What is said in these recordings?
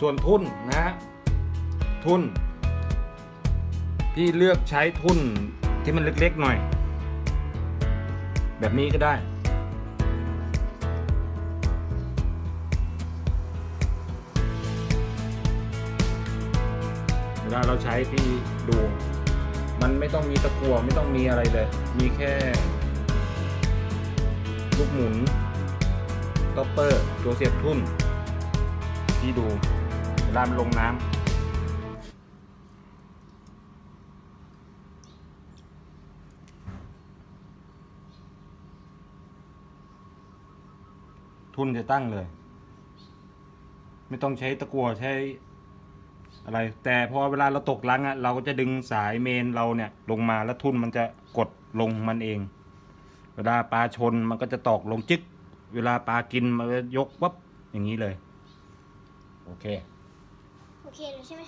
ส่วนทุนนะฮะทุน พี่เลือกใช้ทุนที่มันเล็กๆหน่อย แบบนี้ก็ได้ เวลาเราใช้พี่ดู มันไม่ต้องมีตะกัวไม่ต้องมีอะไรเลย มีแค่ลูกหมุนต็อปเปอร์ตัวเสียบทุ่นพี่ดู เวลามันลงน้ำทุนจะตั้งเลย ไม่ต้องใช้ตะกั่วใช้อะไร แต่พอเวลาเราตกลังอะเราก็จะดึงสายเมนเราเนี่ย ลงมาแล้วทุนมันจะกดลงมันเอง เวลาปลาชนมันก็จะตอกลงจึ๊กเวลาปลากินมันก็ยกปั๊บอย่างนี้เลย โอเค อเคเลยใช่ไหม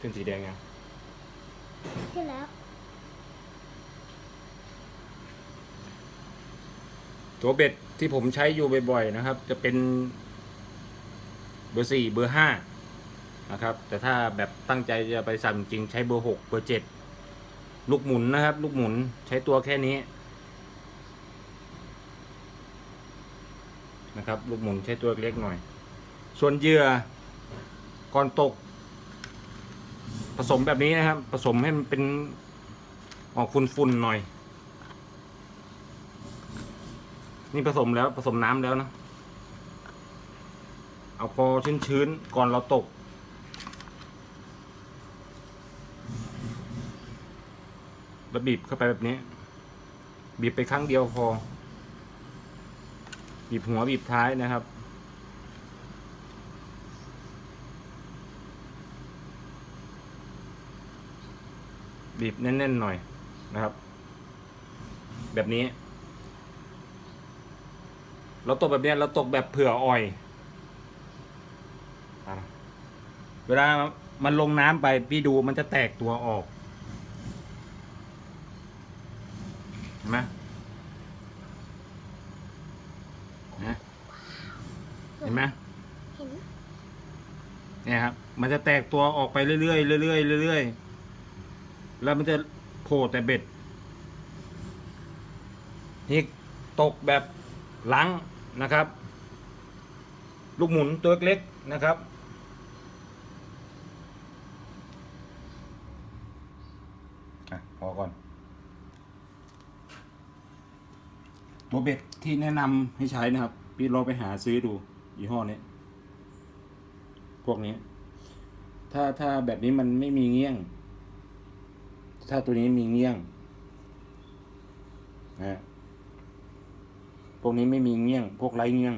ขึ้นสีแดงยังขึ้นแล้ว ตัวเบ็ดที่ผมใช้อยู่บ่อยๆนะครับ จะเป็นเบอร์สี่เบอร์ห้านะครับ แต่ถ้าแบบตั้งใจจะไปสั่งจริงใช้เบอร์หกเบอร์เจ็ดลูกหมุนนะครับ ลูกหมุนใช้ตัวแค่นี้ นะครับลูกหมุนใช้ตัวเล็กหน่อย ส่วนเหยื่อก่อนตก ผสมแบบนี้นะครับ ผสมให้มันเป็นออกฝุ่นๆหน่อย นี่ผสมแล้วผสมน้ำแล้วนะเอาพอชื้นๆก่อนเราตก แล้วบีบเข้าไปแบบนี้ บีบไปครั้งเดียวพอ บีบหัวบีบท้ายนะครับ บีบแน่นๆหน่อยนะครับ แบบนี้ เราตกแบบนี้เราตกแบบเผื่ออ่อย เวลามันลงน้ำไปพี่ดูมันจะแตกตัวออกเห็นไหมนะ เห็นไหมเห็นเนี่ยครับ มันจะแตกตัวออกไปเรื่อยๆเรื่อยๆเรื่อยๆแล้วมันจะโผล่แต่เบ็ดนี่ตกแบบหลังนะครับ ลูกหมุนตัวเล็กๆนะครับ อะ พอก่อน ตัวเบ็ดที่แนะนำให้ใช้นะครับ พี่ลองไปหาซื้อดู ยี่ห้อนี้พวกนี้ ถ้าถ้าแบบนี้มันไม่มีเงี้ยง ถ้าตัวนี้มีเงี้ยงนะฮะพวกนี้ไม่มีเงี้ยง พวกไรเงี้ยง